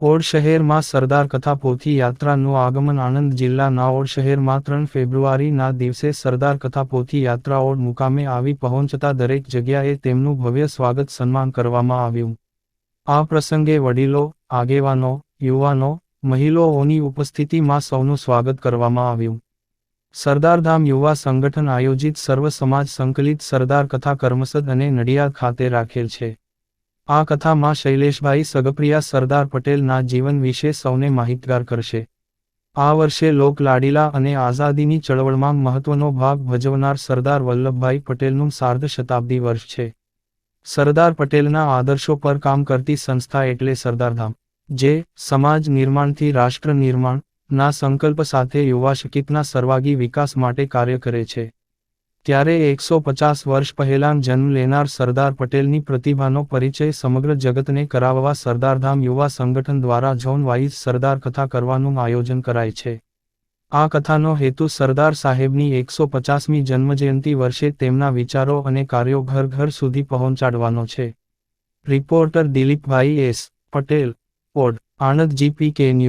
Odd શહેરમાં સરદાર કથા પોથી યાત્રાનું આગમન આણંદ જિલ્લાના ઓડ શહેરમાં ત્રણ ફેબ્રુઆરીના દિવસે સરદાર કથા પોથી યાત્રા ઓડ મુકામે આવી પહોંચતા દરેક જગ્યાએ તેમનું ભવ્ય સ્વાગત સન્માન કરવામાં આવ્યું. આ પ્રસંગે વડીલો, આગેવાનો, યુવાનો, મહિલાઓની ઉપસ્થિતિમાં સૌનું સ્વાગત કરવામાં આવ્યું. સરદારધામ યુવા સંગઠન આયોજિત સર્વ સમાજ સંકલિત સરદાર કથા કર્મસદ અને નડિયાદ ખાતે રાખેલ છે. આ કથામાં શૈલેષભાઈ સગપ્રિયા સરદાર પટેલના જીવન વિશે સૌને માહિતગાર કરશે. આ વર્ષે લોક લાડીલા અને આઝાદીની ચળવળમાં મહત્વનો ભાગ ભજવનાર સરદાર વલ્લભભાઈ પટેલનું સાર્ધ શતાબ્દી વર્ષ છે. સરદાર પટેલના આદર્શો પર કામ કરતી સંસ્થા એટલે સરદારધામ. જે સમાજ નિર્માણથી રાષ્ટ્ર નિર્માણ ના સંકલ્પ સાથે યુવા શિક્ષિતના સર્વાગી વિકાસ માટે કાર્ય કરે છે. ત્યારે એકસો પચાસ વર્ષ પહેલાં જન્મ લેનાર સરદાર પટેલની પ્રતિભાનો પરિચય સમગ્ર જગતને કરાવવા સરદારધામ યુવા સંગઠન દ્વારા ઝોન વાઇઝ સરદાર કથા કરવાનું આયોજન કરાય છે. આ કથાનો હેતુ સરદાર સાહેબની એકસો પચાસમી જન્મજયંતિ વર્ષે તેમના વિચારો અને કાર્યો ઘર ઘર સુધી પહોંચાડવાનો છે. Reporter Dilipbhai S. Patel, Od, Anand, GP K news